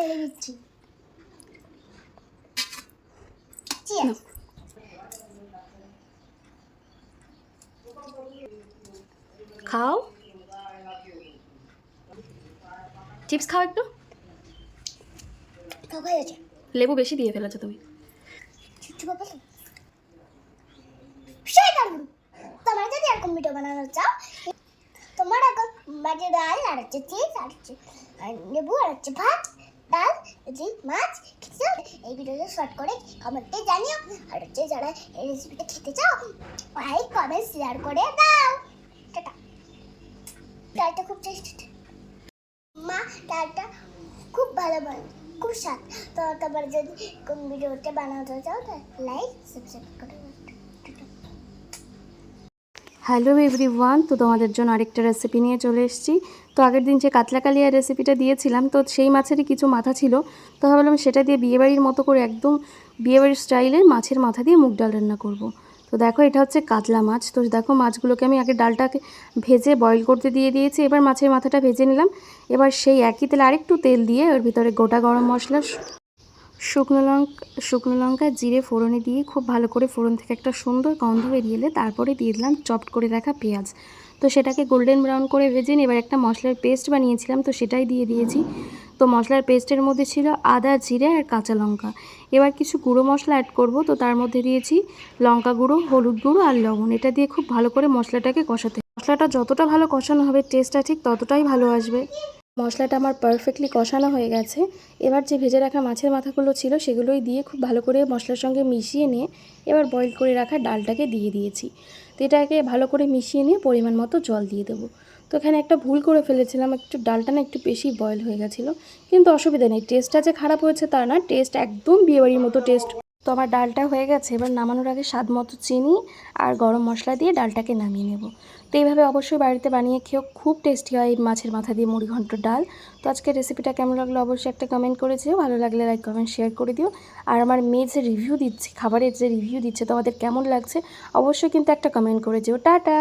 ঢেলে দিচ্ছি. খাও। চিপস খাও একটু। লেবু বেশি দিয়ে ফেলেছো তুমি। তোমরা যদি এরকম ভিডিও বানানো চাও তোমার এখন বাজে ডাল আর হচ্ছে চিজ আর হচ্ছে লেবু আর হচ্ছে ভাত। ডাল হচ্ছে মাছ খেতে এই ভিডিওটা শর্ট করে কমেন্টে জানিও। আর হচ্ছে যারা এই রেসিপিটা খেতে চাও লাইক কমেন্ট শেয়ার করে দাও। টাটা। ডালটা খুব টেস্টি মা, ডালটা খুব ভালো বানায়, খুব স্বাদ। তো তোমার যদি কোন ভিডিওটা বানাতে চাও, তাহলে লাইক সাবস্ক্রাইব করে। হ্যালো এভরিওয়ান, তো তোমাদের জন্য আরেকটা রেসিপি নিয়ে চলে এসেছি। তো আগের দিন যে কাতলা কালিয়ার রেসিপিটা দিয়েছিলাম, তো সেই মাছেরই কিছু মাথা ছিল। তো ভাবলাম সেটা দিয়ে বিয়েবাড়ির মতো করে একদম বিয়েবাড়ির স্টাইলে মাছের মাথা দিয়ে মুগ ডাল রান্না করব। তো দেখো এটা হচ্ছে কাতলা মাছ। তো দেখো মাছগুলোকে আমি আগে ডালটাকে ভেজে বয়েল করতে দিয়ে দিয়েছি, এবার মাছের মাথাটা ভেজে নিলাম। এবার সেই একই তেলে আরেকটু তেল দিয়ে ওর ভিতরে গোটা গরম মশলা শুকনো লঙ্কা শুকনো লঙ্কা জিরে ফোড়নে দিয়ে খুব ভালো করে ফোড়ন থেকে একটা সুন্দর গন্ধ বেরিয়ে এলে তারপরে দিয়ে দিলাম চপড করে রাখা পেঁয়াজ। তো সেটাকে গোল্ডেন ব্রাউন করে ভেজে এবার একটা মশলার পেস্ট বানিয়েছিলাম, তো সেটাই দিয়ে দিয়েছি। তো মশলার পেস্টের মধ্যে ছিল আদা, জিরে আর কাঁচা লঙ্কা। এবার কিছু গুঁড়ো মশলা অ্যাড করব, তো তার মধ্যে দিয়েছি লঙ্কা গুঁড়ো, হলুদ গুঁড়ো আর লবণ। এটা দিয়ে খুব ভালো করে মশলাটাকে কষাতে মশলাটা যতটা ভালো কষানো হবে টেস্টটা ঠিক ততটাই ভালো আসবে। মশলাটা আমার পারফেক্টলি কষানো হয়ে গেছে। এবার যে ভেজে রাখা মাছের মাথাগুলো ছিল সেগুলোই দিয়ে খুব ভালো করে মশলার সঙ্গে মিশিয়ে নিয়ে এবার বয়েল করে রাখা ডালটাকে দিয়ে দিয়েছি। তো এটাকে ভালো করে মিশিয়ে নিয়ে পরিমাণ মতো জল দিয়ে দেবো। তো এখানে একটা ভুল করে ফেলেছিলাম, একটু ডালটা না একটু বেশি বয়েল হয়ে গেছিল। কিন্তু অসুবিধা নেই টেস্টটা যে খারাপ হয়েছে তা না টেস্ট একদম বিয়েবাড়ির মতো টেস্ট তো আমার ডালটা হয়ে গেছে, এবার নামানোর আগে স্বাদ মতো চিনি আর গরম মশলা দিয়ে ডালটাকে নামিয়ে নেব। তো এইভাবে অবশ্যই বাড়িতে বানিয়ে খেয়েও খুব টেস্টি হয় এই মাছের মাথা দিয়ে মুড়ি ঘন্ট ডাল। তো আজকের রেসিপিটা কেমন লাগল অবশ্যই একটা কমেন্ট করে ভালো লাগলে লাইক কমেন্ট শেয়ার করে দিও। আর আমার মেয়ে যে রিভিউ দিচ্ছে, খাবারের যে রিভিউ দিচ্ছে, তোমাদের কেমন লাগছে, অবশ্যই কিন্তু একটা কমেন্ট করে যেও টাটা!